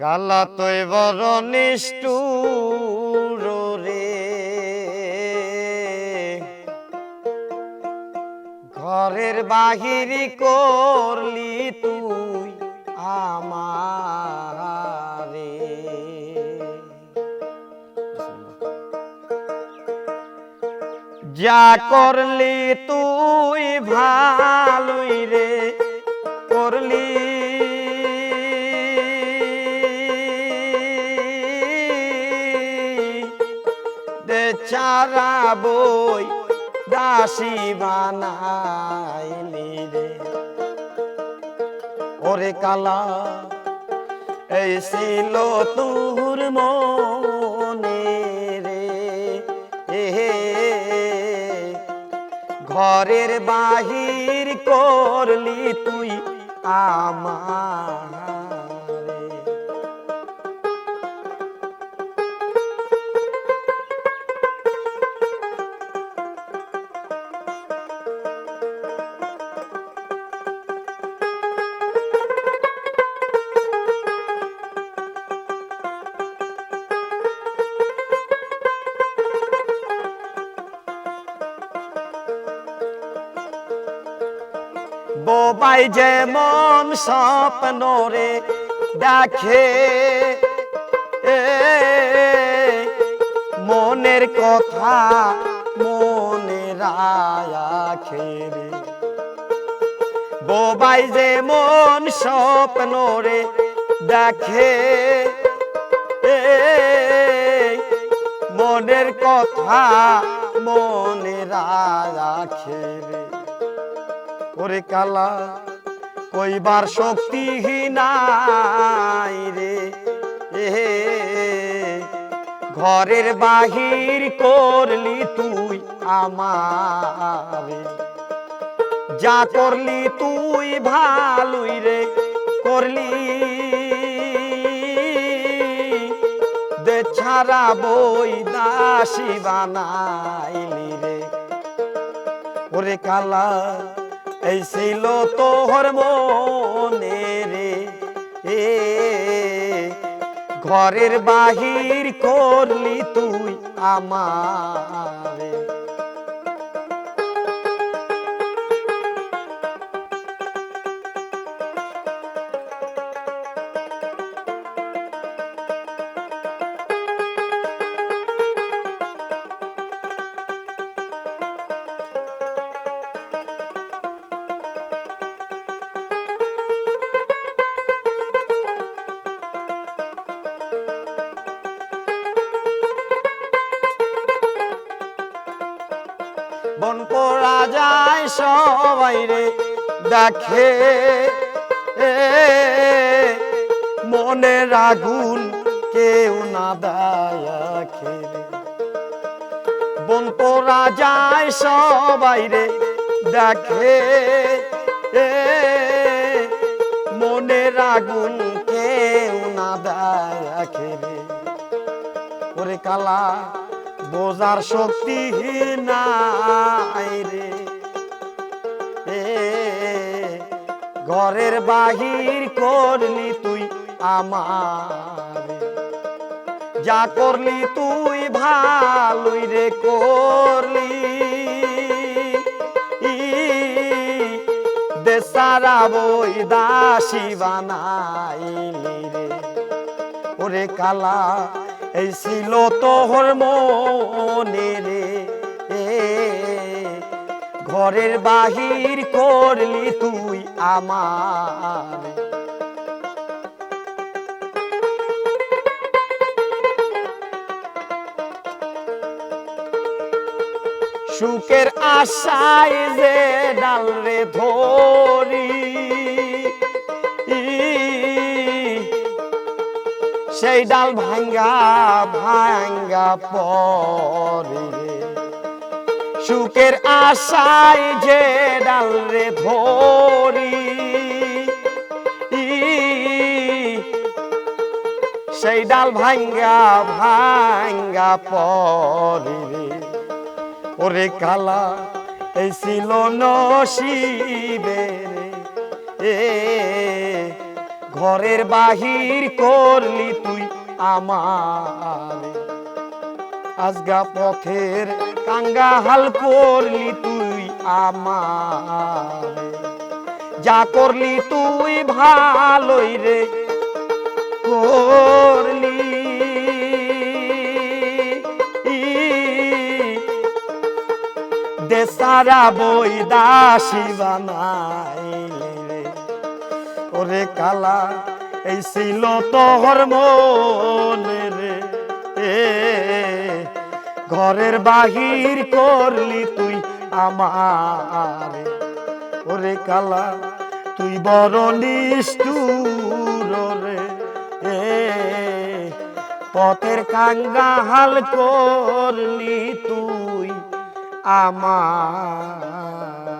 কালা তৈ বড় রে। ঘরের বাহিরি করলি তুই আমারে। যা করলি তুই ভালোই রে, করলি চারা বই দাসী বানাইলি রে। ওরে কালা, এই ছিল তোর মনে রে। এ হে, ঘরের বাহির করলি তুই আমারে বোবাই যেমন স্বপ্ন রে দেখে মনের কথা মনে রাখে রে বোবাই যেমন স্বপ্ন রে দেখে মনের কথা মনে রাখে রে ওরে কালা, কইবার শক্তিহীনাই রে। ঘরের বাহির করলি তুই আমারে। যা করলি তুই ভালোই রে, করলি। ছাড়া বই দাসী বানাইলি রে। ওরে কালা এই ছিল তোহর মনে রে। এ ঘরের বাহির করলি তুই আমারে। যায় সবাই রে দেখে। এ, মনের আগুন কেউ না দেখে বন পড়া যায় সবাই রে দেখে। এ, মনের আগুন কেউ না দেখে ওরে কালা বোঝার শক্তি নাই রে। ঘরের বাহির করলি তুই আমার। যা করলি তুই ভালোই রে করলি। দেশারা বই দাসী বানাইলি রে। ওরে কালা, এই ছিল তোহর মনে রে। ঘরের বাহির করলি তুই আমার। সুখের আশায় যে ডাল রে ধরি, সেই ডাল ভাঙ্গা ভাঙ্গা পরে। সুখের আশায় যে ডাল রে ধরি সেই ডাল ভাঙ্গা ভাঙ্গা পরে ওরে কালা, এই ছিল নসিবে রে। এ, ঘরের বাহির করলি তুই আমার। আজগা পথের কাঙ্গা হাল করলি তুই আমার। যা করলি তুই ভালোই রে করলি। দেসারা বই দাসী রে। ওরে কালা, এই ছিল তোহর মনে রে এ ঘরের বাহির করলি তুই আমার। ওরে কালা, তুই বড় নিষ্ঠুর রে। এ, পথের কাঙ্গা হাল করলি তুই আমার।